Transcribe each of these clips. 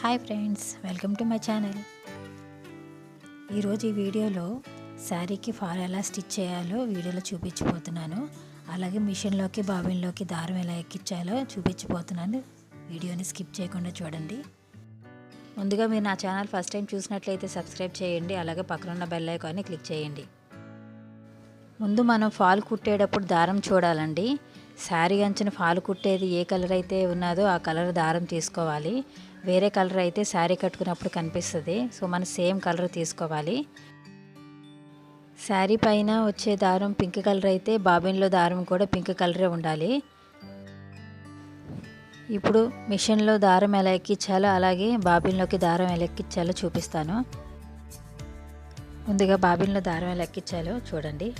Hi friends welcome to my channel. ఈరోజు ఈ వీడియోలో శారీకి ఫాల్ ఎలా స్టిచ్ చేయాలో వీడియోలో చూపించిపోతున్నాను అలాగే మిషన్లోకి బాబిన్లోకి దారం ఎలా ఎక్కించాలో చూపించిపోతున్నాను వీడియోని స్కిప్ చేయకుండా చూడండి. ముందుగా మీరు నా ఛానల్ ఫస్ట్ టైం చూసినట్లయితే సబ్స్క్రైబ్ చేయండి అలాగే పక్కనున్న బెల్ ఐకాన్ని క్లిక్ చేయండి. ముందు మనం ఫాల్ కుట్టేటప్పుడు దారం చూడాలండి. శారీ అంచున ఫాలు కుట్టేది ఏ కలర్ అయితే ఉన్నదో ఆ కలర్ దారం తీసుకోవాలి. వేరే కలర్ అయితే శారీ కట్టుకున్నప్పుడు కనిపిస్తుంది. సో మనం సేమ్ కలర్ తీసుకోవాలి. శారీ పైన వచ్చే దారం పింక్ కలర్ అయితే బాబిన్లో దారం కూడా పింక్ కలరే ఉండాలి. ఇప్పుడు మిషన్లో దారం ఎలా ఎక్కించాలో అలాగే బాబిన్లోకి దారం ఎలా ఎక్కించాలో చూపిస్తాను. ముందుగా బాబిన్లో దారం ఎలా ఎక్కించాలో చూడండి.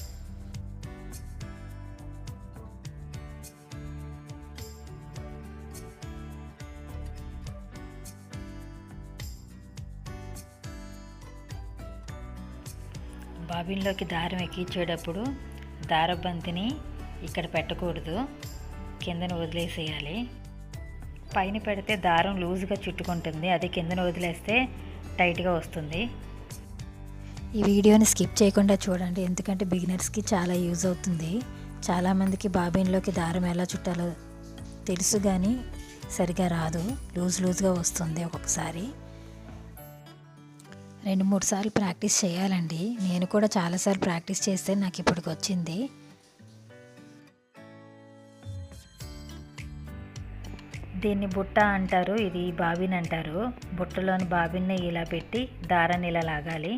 బాబిన్లోకి దారం ఎక్కించేటప్పుడు దారబంతిని ఇక్కడ పెట్టకూడదు. కిందన వదిలేసేయాలి. పైన పెడితే దారం లూజ్గా చుట్టుకుంటుంది. అది కిందన వదిలేస్తే టైట్గా వస్తుంది. ఈ వీడియోని స్కిప్ చేయకుండా చూడండి. ఎందుకంటే బిగినర్స్కి చాలా యూజ్ అవుతుంది. చాలామందికి బాబిన్లోకి దారం ఎలా చుట్టాలో తెలుసు కానీ సరిగా రాదు. లూజ్ లూజ్గా వస్తుంది ఒక్కొక్కసారి. రెండు మూడు సార్లు ప్రాక్టీస్ చేయాలండి. నేను కూడా చాలాసార్లు ప్రాక్టీస్ చేస్తే నాకు ఇప్పటికి వచ్చింది. దీన్ని బుట్ట అంటారు ఇది బాబిన్ అంటారు. బుట్టలోని బాబిన్ని ఇలా పెట్టి దారాన్ని ఇలా లాగాలి.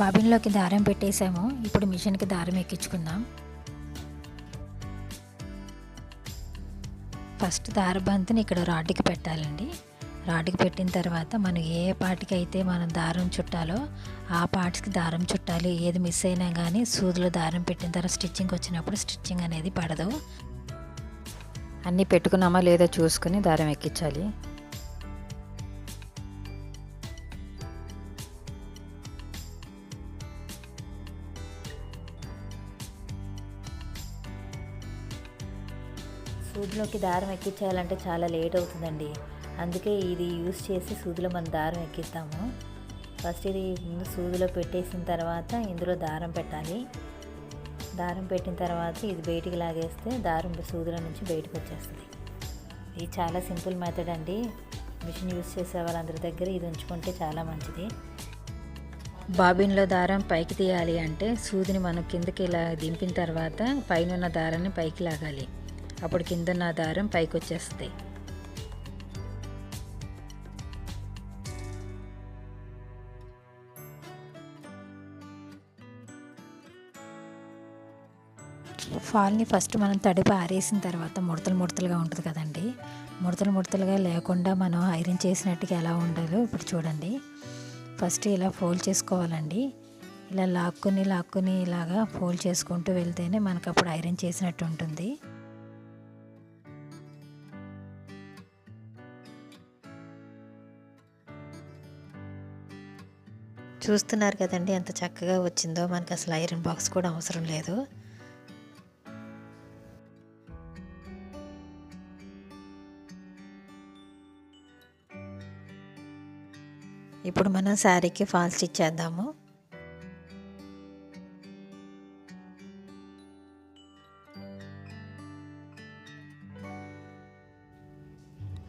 బాబిన్లోకి దారం పెట్టేసాము ఇప్పుడు మిషన్కి దారం ఎక్కించుకుందాం. ఫస్ట్ దారబంతిని ఇక్కడ రాడ్కి పెట్టాలండి. రాడ్కి పెట్టిన తర్వాత మనం ఏ పాటికి అయితే మనం దారం చుట్టాలో ఆ పార్ట్స్కి దారం చుట్టాలి. ఏది మిస్ అయినా కానీ సూదులో దారం పెట్టిన తర్వాత స్టిచ్చింగ్ వచ్చినప్పుడు స్టిచ్చింగ్ అనేది పడదు. అన్నీ పెట్టుకున్నామా లేదో చూసుకుని దారం ఎక్కించాలి. సూదిలోకి దారం ఎక్కించాలంటే చాలా లేట్ అవుతుందండి. అందుకే ఇది యూస్ చేసి సూదిలో మనం దారం ఎక్కిస్తాము ఫస్ట్ ఇది ముందు సూదిలో పెట్టేసిన తర్వాత ఇందులో దారం పెట్టాలి. దారం పెట్టిన తర్వాత ఇది బయటికి లాగేస్తే దారం సూదిలో నుంచి బయటకు వచ్చేస్తుంది. ఇది చాలా సింపుల్ మెథడ్ అండి. మిషన్ యూస్ చేసే వాళ్ళందరి దగ్గర ఇది ఉంచుకుంటే చాలా మంచిది. బాబిన్లో దారం పైకి తీయాలి అంటే సూదిని మనం కిందకి ఇలా దింపిన తర్వాత పైన ఉన్న దారాన్ని పైకి లాగాలి. అప్పుడు కింద నా దారం పైకొచ్చేస్తుంది. ఫాల్ని ఫస్ట్ మనం తడిపి ఆరేసిన తర్వాత ముడతలు ముడతలుగా ఉంటుంది కదండి. ముడతలు ముడతలుగా లేకుండా మనం ఐరన్ చేసినట్టుగా ఎలా ఉండాలో ఇప్పుడు చూడండి. ఫస్ట్ ఇలా ఫోల్డ్ చేసుకోవాలండి. ఇలా లాక్కుని లాక్కుని ఇలాగా ఫోల్డ్ చేసుకుంటూ వెళ్తేనే మనకు అప్పుడు ఐరన్ చేసినట్టు ఉంటుంది. చూస్తున్నారు కదండి ఎంత చక్కగా వచ్చిందో. మనకు అసలు ఐరన్ బాక్స్ కూడా అవసరం లేదు. ఇప్పుడు మనం శారీకి ఫాల్ స్టిచ్ చేద్దాము.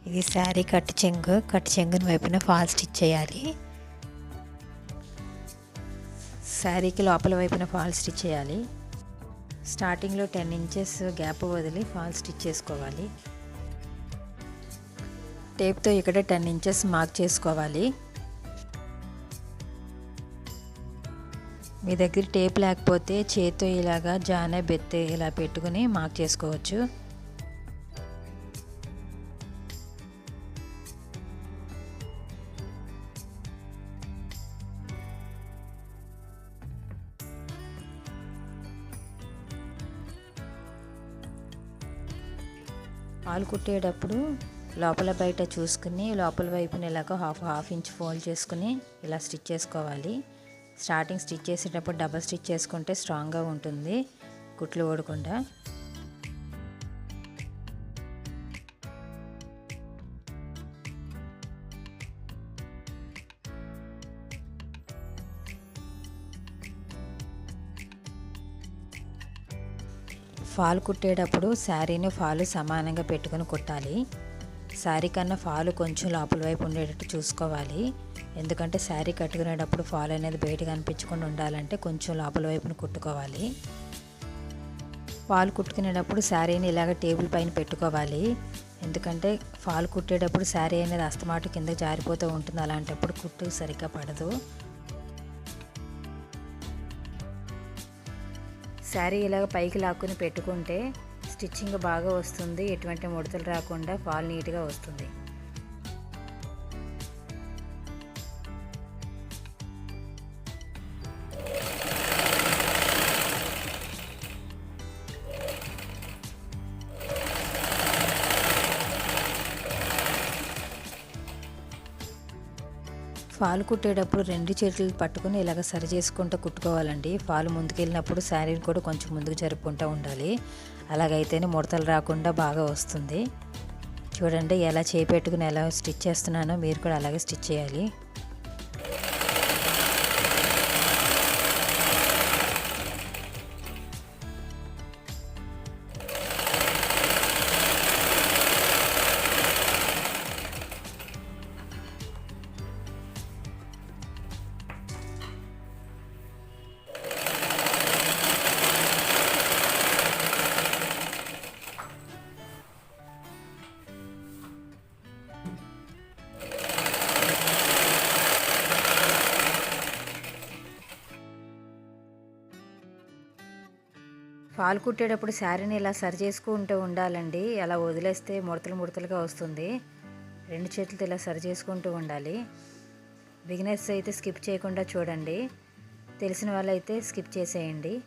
ఇది శారీ కట్ చెంగు. కట్ చెంగుని వైపున ఫాల్ స్టిచ్ చేయాలి. శారీకి లోపల వైపున ఫాల్ స్టిచ్ చేయాలి. స్టార్టింగ్లో టెన్ ఇంచెస్ గ్యాప్ వదిలి ఫాల్ స్టిచ్ చేసుకోవాలి. టేప్తో ఇక్కడ టెన్ ఇంచెస్ మార్క్ చేసుకోవాలి. మీ దగ్గర టేప్ లేకపోతే చేతితో ఇలాగా జాన బెత్తే ఇలా పెట్టుకుని మార్క్ చేసుకోవచ్చు. పాలు కుట్టేటప్పుడు లోపల బయట చూసుకుని లోపల వైపున ఇలాగ హాఫ్ హాఫ్ ఇంచ్ ఫోల్డ్ చేసుకుని ఇలా స్టిచ్ చేసుకోవాలి. స్టార్టింగ్ స్టిచ్ చేసేటప్పుడు డబల్ స్టిచ్ చేసుకుంటే స్ట్రాంగ్గా ఉంటుంది కుట్లు ఓడకుండా ఫాల్ కుట్టేటప్పుడు శారీని ఫాలు సమానంగా పెట్టుకుని కుట్టాలి. శారీ కన్నా ఫాలు కొంచెం లోపల వైపు ఉండేటట్టు చూసుకోవాలి. ఎందుకంటే శారీ కట్టుకునేటప్పుడు ఫాల్ అనేది బయట కనిపించకుండా ఉండాలంటే కొంచెం లోపల వైపున కుట్టుకోవాలి. ఫాల్ కుట్టుకునేటప్పుడు శారీని ఇలాగ టేబుల్ పైన పెట్టుకోవాలి. ఎందుకంటే ఫాల్ కుట్టేటప్పుడు శారీ అనేది అస్తమాటు కింద జారిపోతూ ఉంటుంది. అలాంటప్పుడు కుట్టు సరిగ్గా పడదు. శారీ ఇలాగ పైకి లాక్కుని పెట్టుకుంటే స్టిచ్చింగ్ బాగా వస్తుంది ఎటువంటి ముడతలు రాకుండా ఫాల్ నీట్గా వస్తుంది. ఫాల్ కుట్టేటప్పుడు రెండు చేతులు పట్టుకుని ఇలాగ సరి చేసుకుంటూ కుట్టుకోవాలండి. ఫాల్ ముందుకెళ్ళినప్పుడు శారీని కూడా కొంచెం ముందుకు జరుపుకుంటూ ఉండాలి. అలాగైతేనే ముడతలు రాకుండా బాగా వస్తుంది. చూడండి ఎలా చేపెట్టుకుని ఎలా స్టిచ్ చేస్తున్నానో మీరు కూడా అలాగే స్టిచ్ చేయాలి. పాలు కుట్టేటప్పుడు శారీని ఇలా సరి చేసుకుంటూ ఉండాలండి. అలా వదిలేస్తే ముడతలు ముడతలుగా వస్తుంది. రెండు చేతులతో ఇలా సరి చేసుకుంటూ ఉండాలి. బిగినర్స్ అయితే స్కిప్ చేయకుండా చూడండి. తెలిసిన వాళ్ళైతే స్కిప్ చేసేయండి.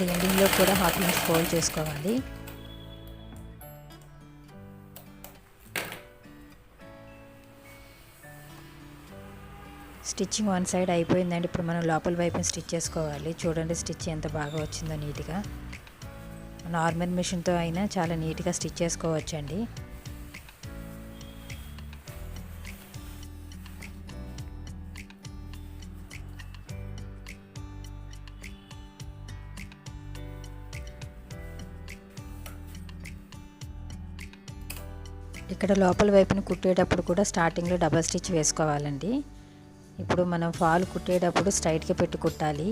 ఇక్కడ ఎండింగ్లో కూడా హాఫ్ ఇంచ్ ఫోల్డ్ చేసుకోవాలి. స్టిచ్చింగ్ వన్ సైడ్ అయిపోయిందండి. ఇప్పుడు మనం లోపల వైపు స్టిచ్ చేసుకోవాలి. చూడండి స్టిచ్ ఎంత బాగా వచ్చిందో నీట్గా నార్మల్ మిషన్తో అయినా చాలా నీట్గా స్టిచ్ చేసుకోవచ్చండి. ఇక్కడ లోపల వైపున కుట్టేటప్పుడు కూడా స్టార్టింగ్లో డబల్ స్టిచ్ వేసుకోవాలండి. ఇప్పుడు మనం ఫాల్ కుట్టేటప్పుడు స్ట్రైట్గా పెట్టి కుట్టాలి.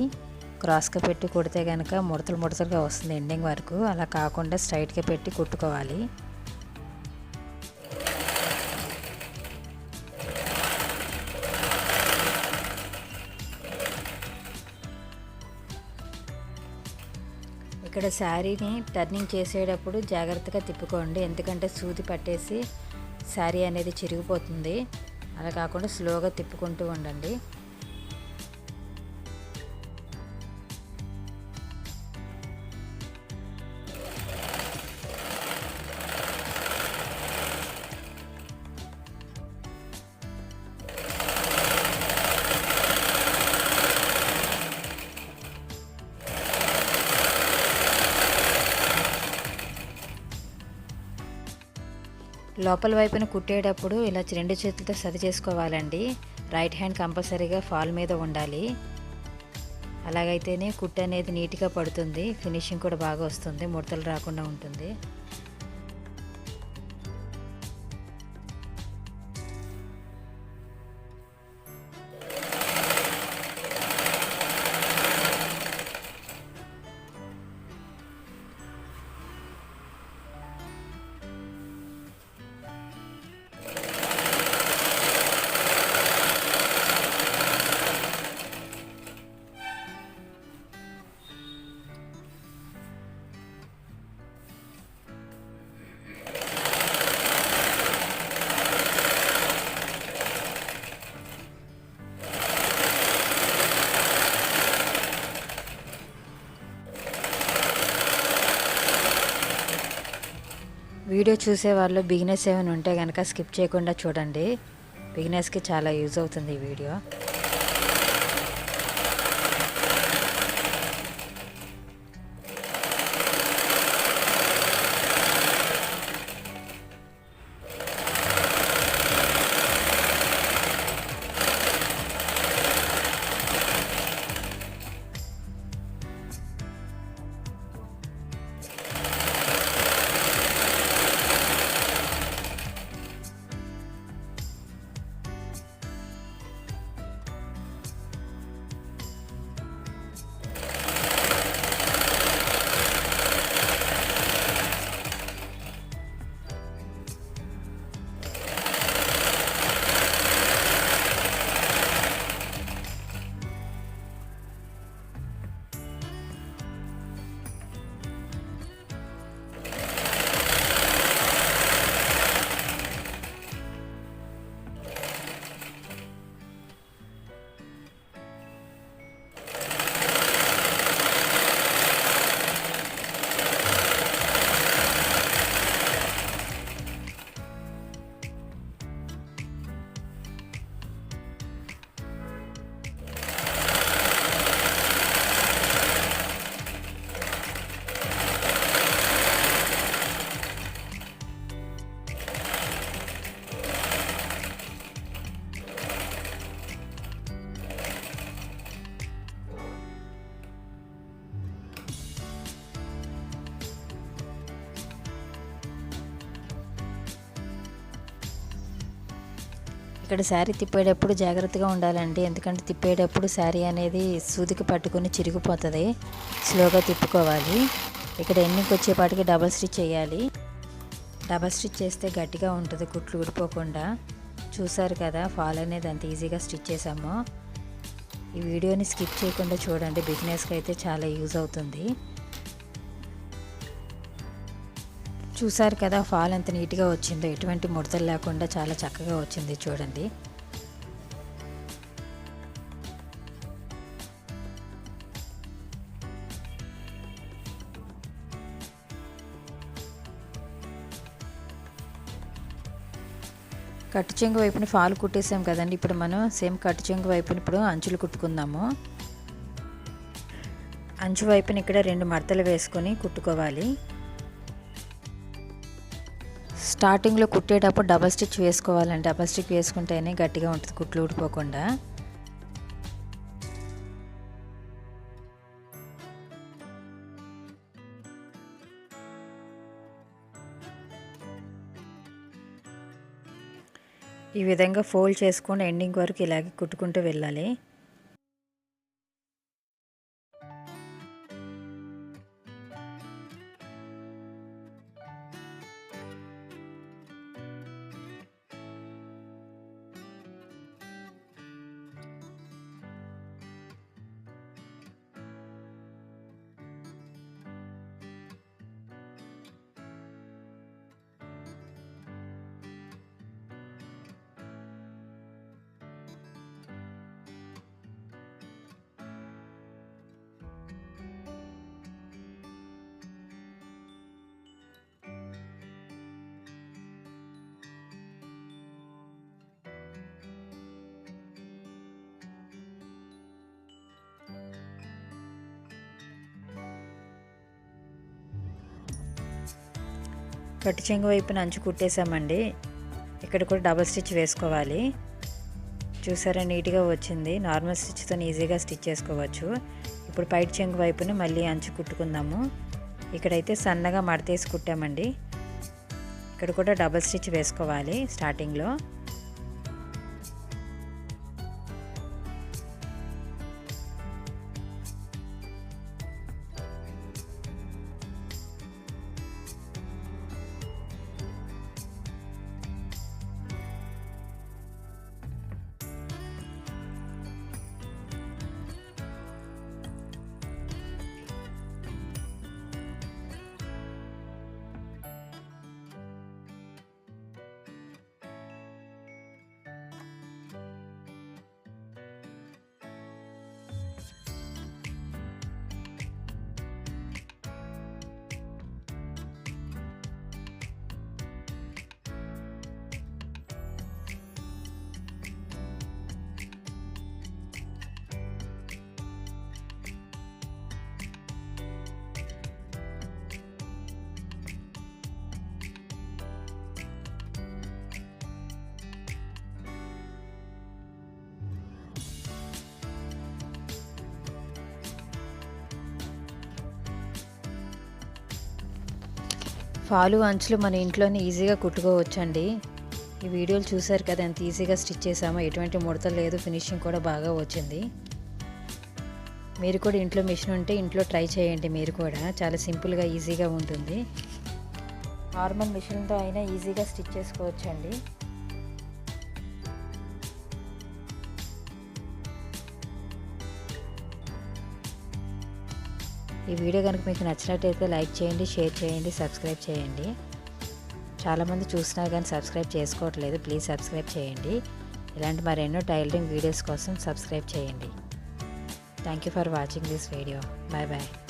క్రాస్గా పెట్టి కుడితే కనుక ముడతలు ముడతలుగా వస్తుంది ఎండింగ్ వరకు. అలా కాకుండా స్ట్రైట్గా పెట్టి కుట్టుకోవాలి. ఇక్కడ శారీని టర్నింగ్ చేసేటప్పుడు జాగ్రత్తగా తిప్పుకోండి. ఎందుకంటే సూది పట్టేసి శారీ అనేది చిరిగిపోతుంది. అలా కాకుండా స్లోగా తిప్పుకుంటూ ఉండండి. లోపల వైపున కుట్టేటప్పుడు ఇలా రెండు చేతులతో సరి చేసుకోవాలండి. రైట్ హ్యాండ్ కంపల్సరీగా ఫాల్ మీద ఉండాలి. అలాగైతేనే కుట్టు అనేది నీట్గా పడుతుంది. ఫినిషింగ్ కూడా బాగా వస్తుంది. ముడతలు రాకుండా ఉంటుంది. వీడియో చూసే వాళ్ళు బిగినర్స్ ఏమైనా ఉంటే కనుక స్కిప్ చేయకుండా చూడండి. బిగినర్స్కి చాలా యూజ్ అవుతుంది ఈ వీడియో. ఇక్కడ శారీ తిప్పేటప్పుడు జాగ్రత్తగా ఉండాలండి. ఎందుకంటే తిప్పేటప్పుడు శారీ అనేది సూదికి పట్టుకొని చిరిగిపోతుంది. స్లోగా తిప్పుకోవాలి. ఇక్కడ ఎన్నికి వచ్చేపాటికి డబల్ స్టిచ్ చేయాలి. డబల్ స్టిచ్ చేస్తే గట్టిగా ఉంటుంది కుట్లు ఊడిపోకుండా. చూసారు కదా ఫాల్ అనేది అంత ఈజీగా స్టిచ్ చేసాము. ఈ వీడియోని స్కిప్ చేయకుండా చూడండి. బిజినెస్కి అయితే చాలా యూజ్ అవుతుంది. చూసారు కదా ఫాల్ ఎంత నీట్గా వచ్చిందో ఎటువంటి ముడతలు లేకుండా చాలా చక్కగా వచ్చింది చూడండి. కట్టు చెంగు వైపున ఫాల్ కుట్టేసాం కదండి ఇప్పుడు మనం సేమ్ కట్టు చెంగు వైపున ఇప్పుడు అంచులు కుట్టుకుందాము. అంచు వైపున ఇక్కడ రెండు మడతలు వేసుకొని కుట్టుకోవాలి. స్టార్టింగ్లో కుట్టేటప్పుడు డబల్ స్టిచ్ వేసుకోవాలండి. డబల్ స్టిచ్ వేసుకుంటేనే గట్టిగా ఉంటుంది కుట్లు ఊడిపోకుండా. ఈ విధంగా ఫోల్డ్ చేసుకొని ఎండింగ్ వరకు ఇలాగే కుట్టుకుంటూ వెళ్ళాలి. కట్టు చెంగు వైపున అంచు కుట్టేశామండి. ఇక్కడ కూడా డబల్ స్టిచ్ వేసుకోవాలి. చూసారా నీట్గా వచ్చింది. నార్మల్ స్టిచ్తో ఈజీగా స్టిచ్ చేసుకోవచ్చు. ఇప్పుడు పైట్ చెంగు వైపున మళ్ళీ అంచు కుట్టుకుందాము. ఇక్కడైతే సన్నగా మడతేసి కుట్టామండి. ఇక్కడ కూడా డబల్ స్టిచ్ వేసుకోవాలి స్టార్టింగ్లో ఫాలు అంచులు మన ఇంట్లోనే ఈజీగా కుట్టుకోవచ్చండి. ఈ వీడియోలు చూసారు కదా ఎంత ఈజీగా స్టిచ్ చేసామో ఎటువంటి ముడత లేదు ఫినిషింగ్ కూడా బాగా వచ్చింది. మీరు కూడా ఇంట్లో మిషన్ ఉంటే ఇంట్లో ట్రై చేయండి మీరు కూడా చాలా సింపుల్గా ఈజీగా ఉంటుంది. నార్మల్ మిషన్తో అయినా ఈజీగా స్టిచ్ చేసుకోవచ్చండి. ఈ వీడియో కనుక మీకు నచ్చినట్టయితే లైక్ చేయండి షేర్ చేయండి సబ్స్క్రైబ్ చేయండి. చాలామంది చూసినా కానీ సబ్స్క్రైబ్ చేసుకోవట్లేదు. ప్లీజ్ సబ్స్క్రైబ్ చేయండి. ఇలాంటి మరెన్నో టైలరింగ్ వీడియోస్ కోసం సబ్స్క్రైబ్ చేయండి. Thank you for watching this video bye bye